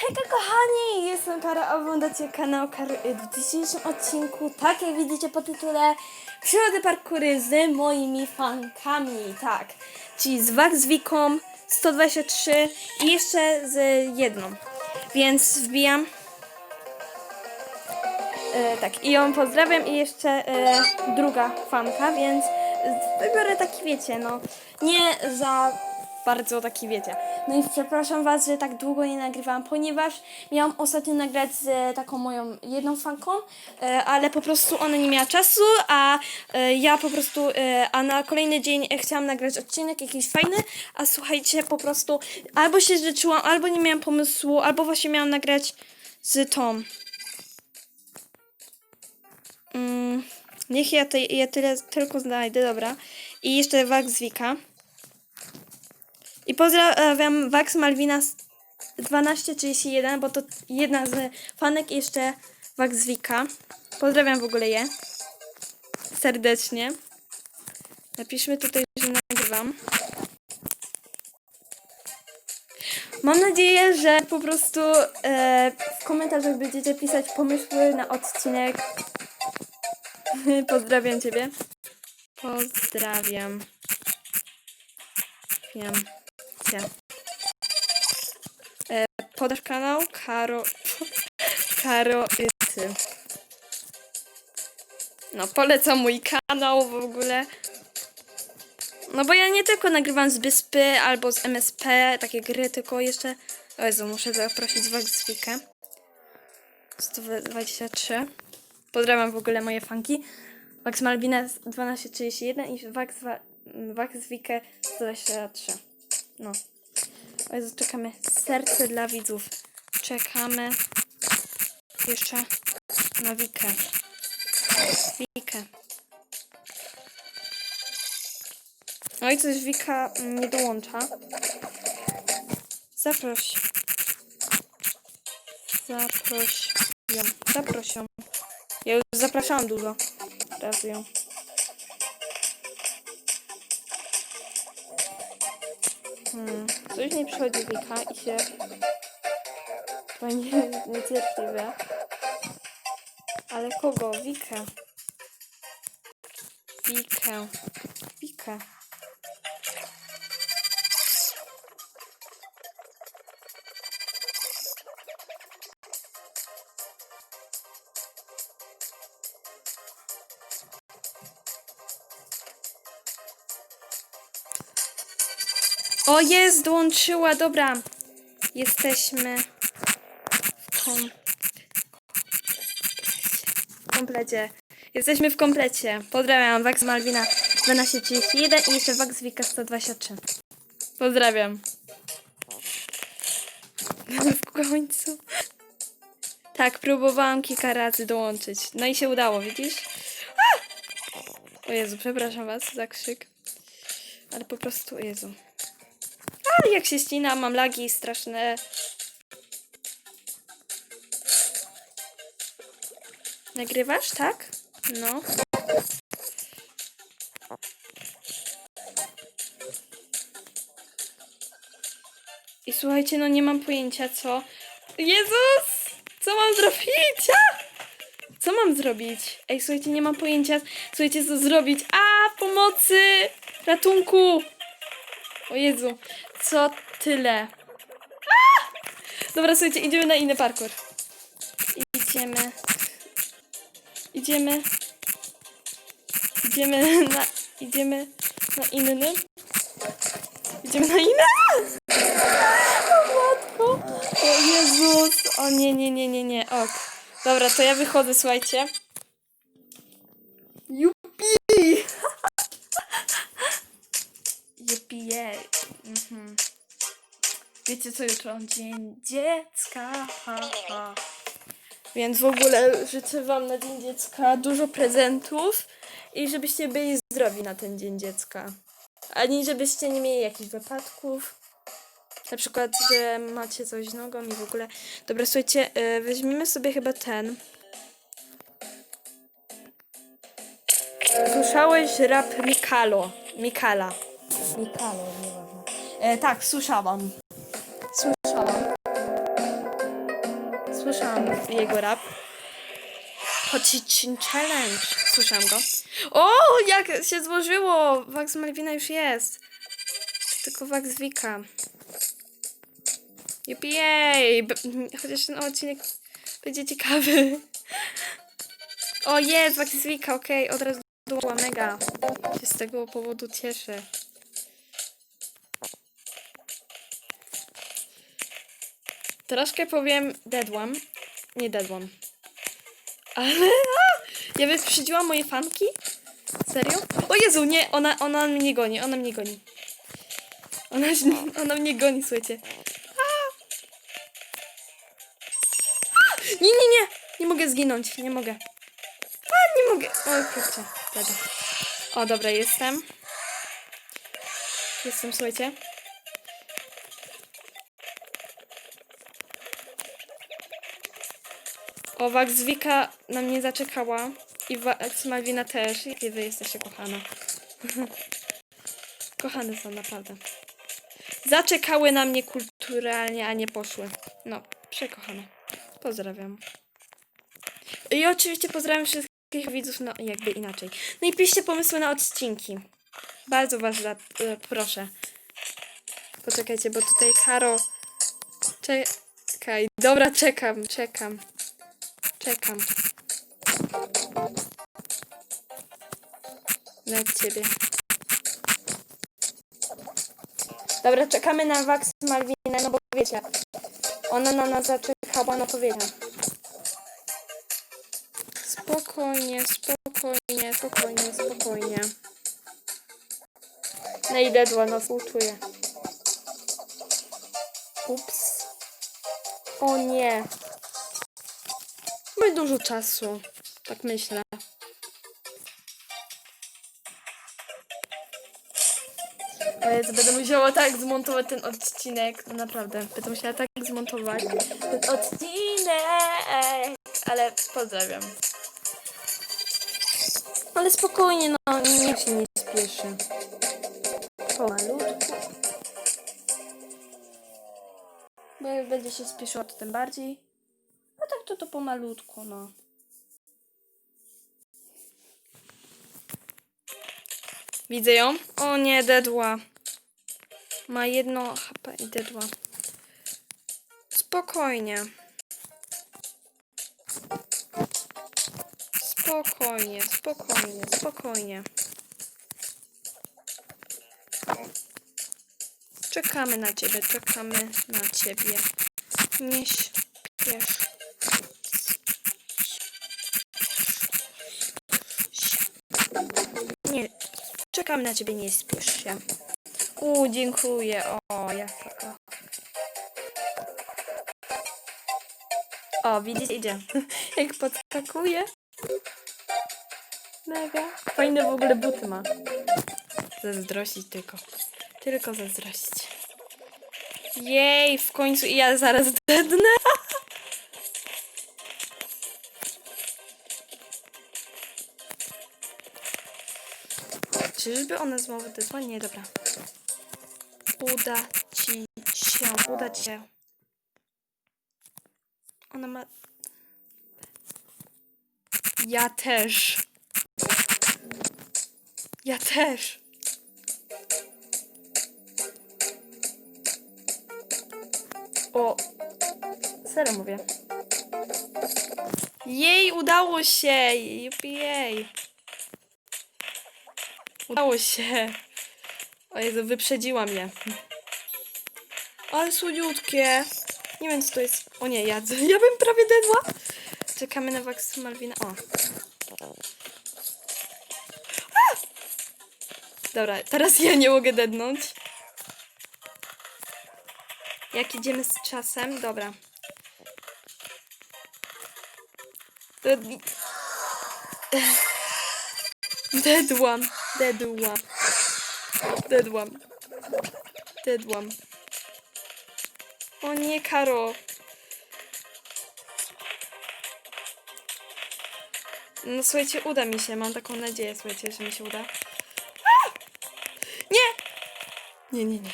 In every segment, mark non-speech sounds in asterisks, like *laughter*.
Hejka kochani, jestem Kara, oglądacie kanał Kary. W dzisiejszym odcinku, tak jak widzicie po tytule, przyrody parkury z moimi fankami, tak. Czyli z Waxwiką 123 i jeszcze z jedną. Więc wbijam. E, tak, i ją pozdrawiam i jeszcze e, druga fanka, więc wybiorę taki, wiecie, no, nie za bardzo taki, wiecie. No i przepraszam Was, że tak długo nie nagrywałam, ponieważ miałam ostatnio nagrać z taką moją jedną fanką, e, ale po prostu ona nie miała czasu, a e, ja po prostu, e, a na kolejny dzień e, chciałam nagrać odcinek jakiś fajny, a słuchajcie, po prostu albo się zrzeczyłam, albo nie miałam pomysłu, albo właśnie miałam nagrać z tą. Mm, niech ja, te, ja tyle tylko znajdę, dobra. I jeszcze Wax Wika. I pozdrawiam Wax Malwina 1231, bo to jedna z fanek i jeszcze Wax Wika. Pozdrawiam w ogóle je. Serdecznie. Napiszmy tutaj, że nagrywam. Mam nadzieję, że po prostu e, w komentarzach będziecie pisać pomysły na odcinek. *laughs* Pozdrawiam Ciebie. Pozdrawiam. Wiem. Cię. E, podasz kanał Karo... *laughs* Karo Ty. No, polecam mój kanał w ogóle. No bo ja nie tylko nagrywam z Wyspy albo z MSP, takie gry, tylko jeszcze... O Jezu, muszę zaprosić Waxwikę. 123. Pozdrawiam w ogóle moje fanki. Wax Malwina 1231 i Wax, Waxwikę 123. No. O czekamy. Serce dla widzów. Czekamy jeszcze na Wikę. Wikę. No i coś Wika nie dołącza. Zaproś. Zaproś ją. Zaproś ją. Ja już zapraszałam dużo razy ją. Coś nie przychodzi Wika i się nie, niecierpliwe. Ale kogo? Wikę. Wikę. Wikę. O, jest, dołączyła, dobra. Jesteśmy w kom... w komplecie. Jesteśmy w komplecie. Pozdrawiam, Wax Malwina 1231 i jeszcze Wax Wika 123. Pozdrawiam. w końcu. Tak, próbowałam kilka razy dołączyć. No i się udało, widzisz? A! O Jezu, przepraszam was za krzyk. Ale po prostu, o Jezu. A, jak się ścina, mam lagi straszne. Nagrywasz, tak? No. I słuchajcie, no nie mam pojęcia co. Jezus! Co mam zrobić? A! Co mam zrobić? Ej, słuchajcie, nie mam pojęcia. Słuchajcie, co zrobić. A, pomocy! Ratunku! O Jezu, co tyle. Dobra, słuchajcie, idziemy na inny parkour. Idziemy. Idziemy. Idziemy na... Idziemy na inny. Idziemy na inny. Łatwo. O Jezus. O nie, nie, nie, nie, nie. Ok. Dobra, to ja wychodzę, słuchajcie. Jupi! *laughs* Jupi. Mhm. Wiecie co jutro? Dzień dziecka. Ha, ha. Więc w ogóle życzę Wam na Dzień Dziecka dużo prezentów i żebyście byli zdrowi na ten Dzień Dziecka. Ani żebyście nie mieli jakichś wypadków. Na przykład, że macie coś z nogą i w ogóle. Dobra, słuchajcie, yy, weźmiemy sobie chyba ten. Słyszałeś rap Mikalo? Mikala. Mikalo, nieważne. E, tak, słyszałam. Słyszałam. słyszałam jego rap. Hocicin Challenge. Słyszałam go. O, jak się złożyło! Wax Malwina już jest. Tylko Wax Wika. Jupiej! Chociaż ten odcinek będzie ciekawy. O, jest! Wax Wika, okej. Od razu była mega. Się z tego powodu cieszę. Troszkę powiem deadłam. Nie deadłam. Ale a, ja wyprzedziłam moje fanki? Serio? O Jezu, nie, ona, ona mnie goni, ona mnie goni. Ona, *laughs* ona mnie goni, słuchajcie. A! A! Nie, nie, nie! Nie mogę zginąć, nie mogę. A, nie mogę. O kurczę, wtedy. O, dobra, jestem. Jestem, słuchajcie. O, Waxwika na mnie zaczekała. I Wax Malwina też. Jakie wy jesteście kochane. *laughs* Kochane są, naprawdę. Zaczekały na mnie kulturalnie, a nie poszły. No, przekochane. Pozdrawiam. I oczywiście pozdrawiam wszystkich widzów, no jakby inaczej. No i piszcie pomysły na odcinki. Bardzo was za, e, proszę. Poczekajcie, bo tutaj Karo... Czekaj. Dobra, czekam, czekam. Czekam. Na ciebie. Dobra, czekamy na Wax Malwinę, no bo wiecie, ona na nas zaczekała, no to wiecie. Spokojnie, spokojnie, spokojnie, spokojnie. No i dedła nas uczuje. Ups. O nie. Mamy dużo czasu, tak myślę. O Jezu, będę musiała tak zmontować ten odcinek. No naprawdę, będę musiała tak zmontować ten odcinek. Ale pozdrawiam. Ale spokojnie, no, niech się nie spieszy. Pomalutku. Bo jak będzie się spieszyła, to tym bardziej. Tak to to pomalutku, no. Widzę ją. O nie, dedła. Ma jedno HP i dedła. Spokojnie. Spokojnie, spokojnie, spokojnie. Czekamy na ciebie, czekamy na ciebie. Nie śpiesz. Czekam na ciebie, nie spiesz się. U, dziękuję. O, jaka. O, widzicie, idzie. *laughs* Jak podskakuje. Mega. Fajne w ogóle buty ma. Zazdrościć tylko. Tylko zazdrościć. Jej, w końcu i ja zaraz dednę. Czyżby ona znowu dedła? Nie, dobra. Uda ci się, uda ci się. Ona ma... Ja też. Ja też. O, serio mówię. Jej, udało się! Jupiej! Udało się. O Jezu, wyprzedziła mnie. Ale słodziutkie. Nie wiem, co to jest. O nie, ja, *laughs* ja bym prawie dedła. Czekamy na Wax Malwina. O. A! Dobra, teraz ja nie mogę dednąć. Jak idziemy z czasem? Dobra. Dedłam. Dedłam. Dedłam. Dedłam. O nie, Karo. No słuchajcie, uda mi się. Mam taką nadzieję, słuchajcie, że mi się uda. A! Nie! Nie, nie, nie.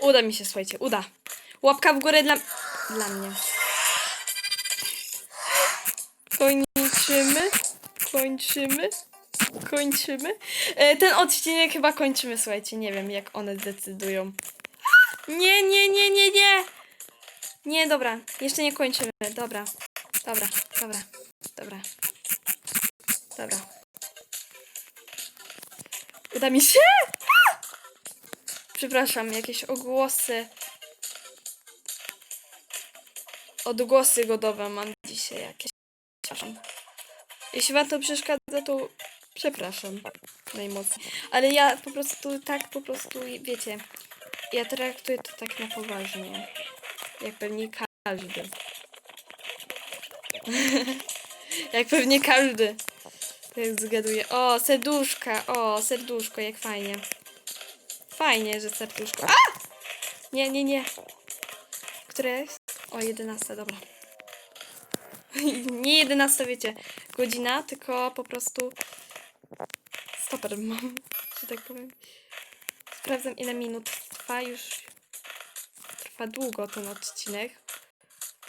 Uda mi się, słuchajcie, uda. Łapka w górę dla, dla mnie. Kończymy. Kończymy. Kończymy. E, ten odcinek chyba kończymy, słuchajcie. Nie wiem, jak one decydują. Nie, nie, nie, nie, nie. Nie, dobra. Jeszcze nie kończymy. Dobra. Dobra, dobra, dobra. Dobra. Uda mi się? Przepraszam, jakieś ogłosy. Odgłosy godowe mam dzisiaj jakieś. Przepraszam. Jeśli wam to przeszkadza, to przepraszam najmocniej. Ale ja po prostu tak, po prostu, wiecie, ja traktuję to tak na poważnie. Jak pewnie każdy. *laughs* jak pewnie każdy. Tak zgaduję. O, serduszka, o, serduszko, jak fajnie. Fajnie, że serduszko. A! Nie, nie, nie. Które jest? O, 11, dobra. *laughs* Nie 11, wiecie, godzina, tylko po prostu stoper mam, *laughs* że tak powiem. Sprawdzam ile minut trwa, już trwa długo ten odcinek.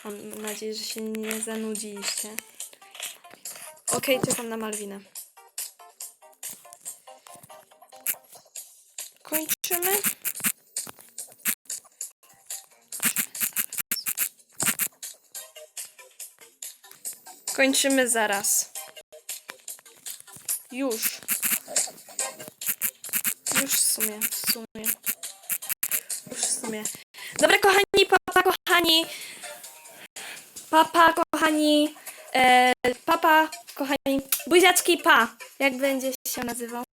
Mam nadzieję, że się nie zanudziliście. Okej, czekam na Malwinę. Kończymy. Kończymy zaraz. Już. Już w sumie, w sumie. Już w sumie. Dobra, kochani, papa, kochani. Papa, kochani. E, papa, kochani. Buziaczki, pa. Jak będzie się nazywał?